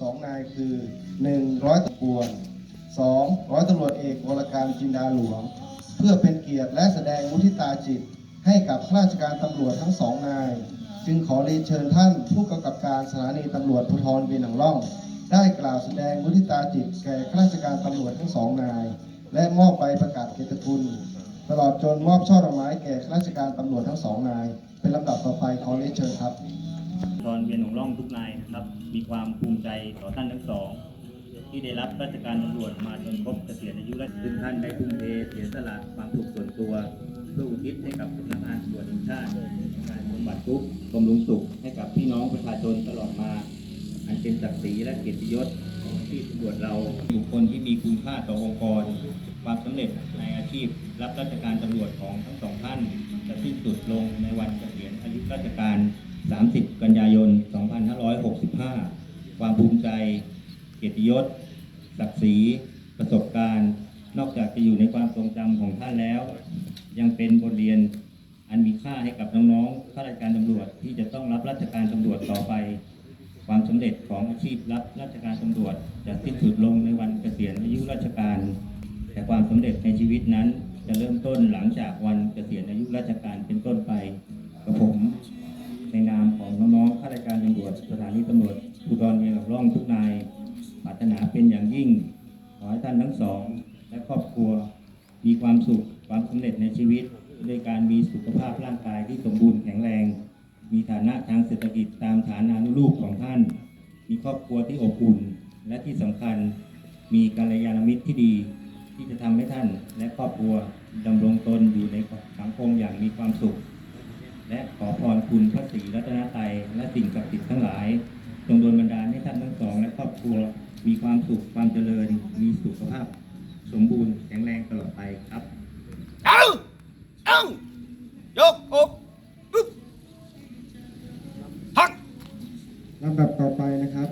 สองนายคือหนึ่งร้อยตำรวจสองร้อยตำรวจเอกวรการจินดาหลวง เพื่อเป็นเกียรติและแสดงมุทิตาจิต ให้กับข้าราชการตำรวจทั้งสองนาย จึงขอเรียนเชิญท่านผู้กำกับการสถานีตำรวจภูธรเวียงหนังล่อง ได้กล่าวแสดงมุทิตาจิตแก่ข้าราชการตำรวจทั้งสองนาย และมอบใบประกาศเกียรติคุณตลอดจนมอบช่อดอกไม้แก่ข้าราชการตำรวจทั้งสองนาย เป็นลำดับต่อไปขอเรียนเชิญครับ ตอนเวียนของร่องทุกนายนะครับ มีความภูมิใจต่อท่านทั้งสอง ที่ได้รับราชการตำรวจมาจนครบเกษียณอายุและซึ่งท่านได้ทุ่มเทเสียสละความสุขส่วนตัวเพื่ออุทิศให้กับสำนักงานตำรวจแห่งชาติการบำบัดทุกข์บำรุงสุขให้กับพี่น้องประชาชนตลอดมา อันเป็นศักดิ์ศรีและเกียรติยศของที่ตำรวจเราบุคคลที่มีคุณค่าต่อองค์กร ความสำเร็จในอาชีพ รับราชการตำรวจของทั้งสองท่านจะสิ้นสุดลงในวันเกษียณอายุราชการ 30 กันยายน 2565 ความภูมิใจ เกียรติยศ ศักดิ์ศรี ประสบการณ์ นอกจากจะอยู่ในความทรงจำของท่านแล้ว ยังเป็นบทเรียนอันมีค่าให้กับน้องๆข้าราชการตำรวจที่จะต้องรับราชการตำรวจต่อไป ความสำเร็จของอาชีพรับราชการตำรวจ จะสิ้นสุดลงในวันเกษียณอายุราชการ แต่ความสำเร็จในชีวิตนั้นจะเริ่มต้นหลังจากวันเกษียณอายุราชการเป็นต้นไป องทุกนายปรารถนาเป็นอย่างยิ่ง ขอให้ท่านทั้งสอง และครอบครัวมีความสุขความสำเร็จในชีวิตด้วยการมีสุขภาพร่างกายที่สมบูรณ์แข็งแรง มีฐานะทางเศรษฐกิจตามฐานานุรูปของท่าน มีครอบครัวที่อบอุ่น และที่สำคัญมีกัลยาณมิตรที่ดี ที่จะทำให้ท่านและครอบครัวดำรงตนอยู่ในสังคมอย่างมีความสุข และขอพรคุณพระศรีรัตนตรัยและสิ่งศักดิ์สิทธิ์ทั้งหลาย จงดนบันดาล องและครอบครัวมีความสุขความเจริญ มีสุขภาพ สมบูรณ์แข็งแรงตลอดไปครับเอาเอายกอกปึ๊บพักลำดับต่อไปนะครับ